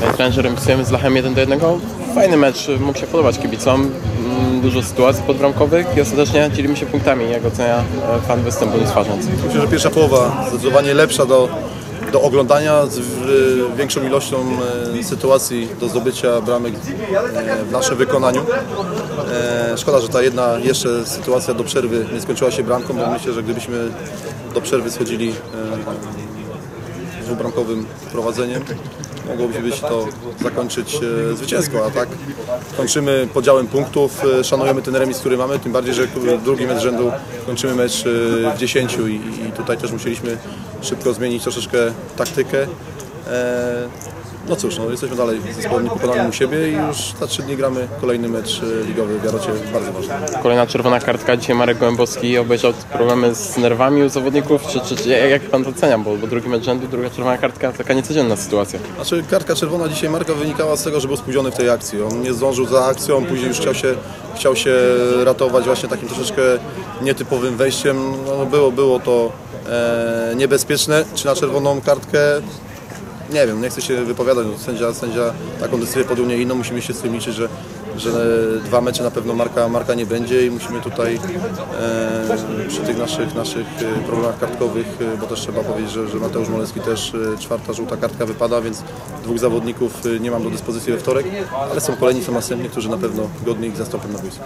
trenerze remisujemy z Lachem 1 do 1. Fajny mecz, mógł się podobać kibicom. Mm, Dużo sytuacji podbramkowych i ostatecznie dzielimy się punktami, jak ocenia e, fan występu nie stwarzając. Myślę, że pierwsza połowa zdecydowanie lepsza do, do oglądania z większą ilością e, sytuacji do zdobycia bramek e, w naszym wykonaniu. E, szkoda, że ta jedna jeszcze sytuacja do przerwy nie skończyła się bramką, bo myślę, że gdybyśmy do przerwy schodzili e, dwubramkowym prowadzeniem, mogłoby być to zakończyć e, zwycięsko, a tak kończymy podziałem punktów, e, szanujemy ten remis, który mamy, tym bardziej, że drugi mecz rzędu kończymy mecz e, w 10 i, i tutaj też musieliśmy szybko zmienić troszeczkę taktykę. No cóż, no, jesteśmy dalej zespołem niepokonanym u siebie i już za 3 dni gramy kolejny mecz e, ligowy w Jarocie, bardzo ważny. Kolejna czerwona kartka. Dzisiaj Marek Gołębowski obejrzał problemy z nerwami u zawodników. Czy, czy, czy jak pan to ocenia? Bo, bo drugi mecz rzędu, druga czerwona kartka, taka niecodzienna sytuacja. Znaczy kartka czerwona dzisiaj Marka wynikała z tego, że był spóźniony w tej akcji. On nie zdążył za akcją, później już chciał się, chciał się ratować właśnie takim troszeczkę nietypowym wejściem. No, było, było to e, niebezpieczne. Czy na czerwoną kartkę? Nie wiem, nie chcę się wypowiadać. No, Sędzia, sędzia taką decyzję podjął nie inną. Musimy się z tym liczyć, że, że dwa mecze na pewno Marka, Marka nie będzie i musimy tutaj e, przy tych naszych, naszych e, problemach kartkowych, e, bo też trzeba powiedzieć, że, że Mateusz Moleski też e, czwarta żółta kartka wypada, więc dwóch zawodników e, nie mam do dyspozycji we wtorek, ale są kolejni, są następni, którzy na pewno godnie ich zastąpią na boisku.